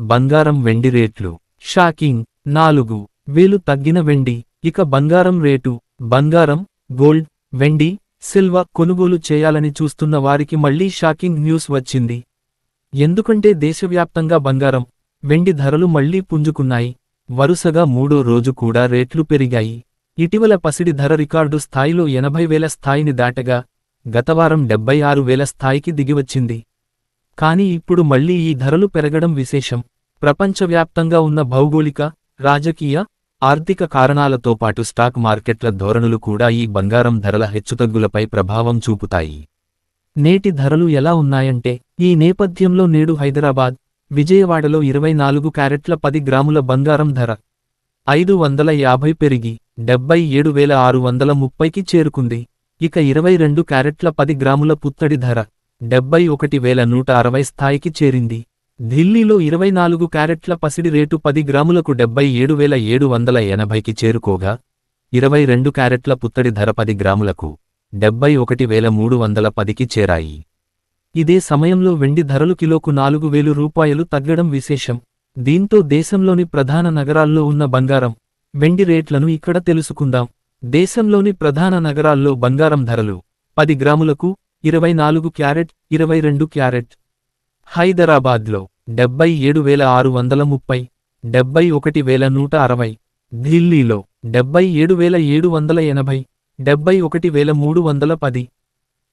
బంగారం వెండి రేట్లు. షాకింగ్. నాలుగు. వేలు తగ్గిన వెండి. ఇక బంగారం రేటు. బంగారం గోల్డ్ వెండి సిల్వ కొనుగోలు చేయాలని చూస్తున్న వారికి మళ్ళీ షాకింగ్ న్యూస్ వచ్చింది. ఎందుకంటే దేశవ్యాప్తంగా బంగారం వెండి ధరలు మళ్ళీ పుంజుకున్నాయి. వరుసగా మూడో రోజు కూడా రేట్లు పెరిగాయి. ఇటీవల పసిడి ధర రికార్డు స్థాయిలో ఎనభై వేల స్థాయిని దాటగా గతవారం డెబ్బై ఆరు వేల స్థాయికి దిగివచ్చింది. కానీ ఇప్పుడు మళ్ళీ ఈ ధరలు పెరగడం విశేషం. ప్రపంచవ్యాప్తంగా ఉన్న భౌగోళిక రాజకీయ ఆర్థిక కారణాలతో పాటు స్టాక్ మార్కెట్ల ధోరణులు కూడా ఈ బంగారం ధరల హెచ్చుతగ్గులపై ప్రభావం చూపుతాయి. నేటి ధరలు ఎలా ఉన్నాయంటే ఈ నేపథ్యంలో నేడు హైదరాబాద్ విజయవాడలో ఇరవై నాలుగు క్యారెట్ల పది గ్రాముల బంగారం ధర ఐదు వందల యాభై పెరిగి డెబ్బై ఏడు వేల ఆరు వందల ముప్పైకి చేరుకుంది. ఇక ఇరవై రెండు క్యారెట్ల పది గ్రాముల పుత్తడి ధర డెబ్బై ఒకటి వేల నూట అరవై స్థాయికి చేరింది. ఢిల్లీలో ఇరవై నాలుగు క్యారెట్ల పసిడి రేటు పది గ్రాములకు డెబ్బై ఏడు వేల ఏడు వందల ఎనభైకి చేరుకోగా ఇరవై రెండు క్యారెట్ల పుత్తడి ధర పది గ్రాములకు డెబ్బై ఒకటి వేల మూడు వందల పదికి చేరాయి. ఇదే సమయంలో వెండి ధరలు కిలోకు నాలుగు వేలు రూపాయలు తగ్గడం విశేషం. దీంతో దేశంలోని ప్రధాన నగరాల్లో ఉన్న బంగారం వెండి రేట్లను ఇక్కడ తెలుసుకుందాం. దేశంలోని ప్రధాన నగరాల్లో బంగారం ధరలు పది గ్రాములకు ఇరవై నాలుగు క్యారెట్ ఇరవై రెండు క్యారెట్. హైదరాబాద్లో డెబ్బై ఏడు వేల ఆరు వందల ముప్పై డెబ్బై ఒకటి వేల నూట అరవై. ఢిల్లీలో డెబ్బై ఏడు వేల ఏడు వందల ఎనభై డెబ్బై ఒకటి వేల మూడు వందల పది.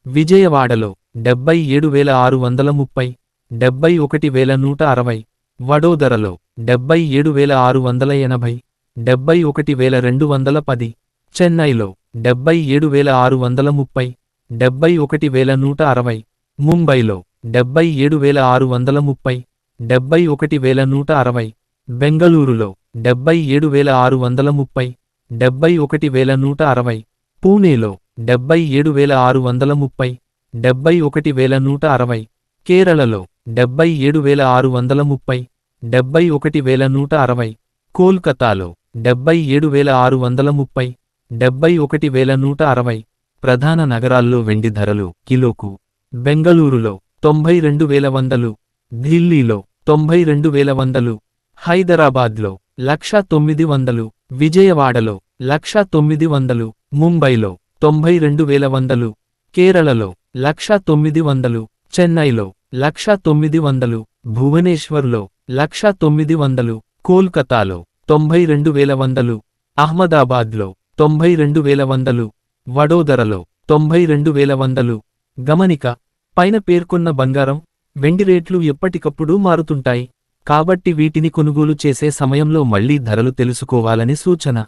విజయవాడలో డెబ్బై ఏడు వేల ఆరు వందల ముప్పై డెబ్బై ఒకటి వేల నూట అరవై. వడోదరలో డెబ్బై ఏడు వేల ఆరు వందల ఎనభై డెబ్బై ఒకటి వేల రెండు వందల పది. చెన్నైలో డెబ్బై ఏడు వేల ఆరు వందల ముప్పై. డెబ్బై ఒకటి వేల నూట అరవై ముంబైలో డెబ్బై ఏడు వేల ఆరు వందల ముప్పై డెబ్బై ఒకటి వేల నూట అరవై బెంగళూరులో డెబ్బై ఏడు వేల ఆరు వందల ముప్పై డెబ్బై ఒకటి వేల నూట అరవై పూణేలో డెబ్బై ఏడు వేల ఆరు వందల ముప్పై డెబ్బై ఒకటి వేల నూట అరవై కేరళలో డెబ్బై ఏడు వేల ఆరు వందల ముప్పై డెబ్బై ఒకటి వేల నూట అరవై కోల్కతాలో డెబ్బై ఏడు వేల ఆరు వందల ముప్పై డెబ్బై ఒకటి వేల నూట అరవై ప్రధాన నగరాల్లో వెండి ధరలు కిలోకు బెంగళూరులో తొంభై రెండు వేల వందలు ఢిల్లీలో తొంభై రెండు వేల వందలు హైదరాబాద్లో లక్షా తొమ్మిది వందలు విజయవాడలో లక్షా తొమ్మిది వందలు ముంబైలో తొంభై రెండు వేల వందలు కేరళలో లక్ష తొమ్మిది వందలు చెన్నైలో లక్ష తొమ్మిది వందలు భువనేశ్వర్లో లక్ష తొమ్మిది వందలు కోల్కతాలో తొంభై రెండు వేల వందలు అహ్మదాబాద్లో తొంభై రెండు వేల వందలు వడోదరలో తొంభై రెండు వేల వందలు. గమనిక పైన పేర్కొన్న బంగారం వెండి రేట్లు ఎప్పటికప్పుడు మారుతుంటాయి. కాబట్టి వీటిని కొనుగోలు చేసే సమయంలో మళ్ళీ ధరలు తెలుసుకోవాలని సూచన.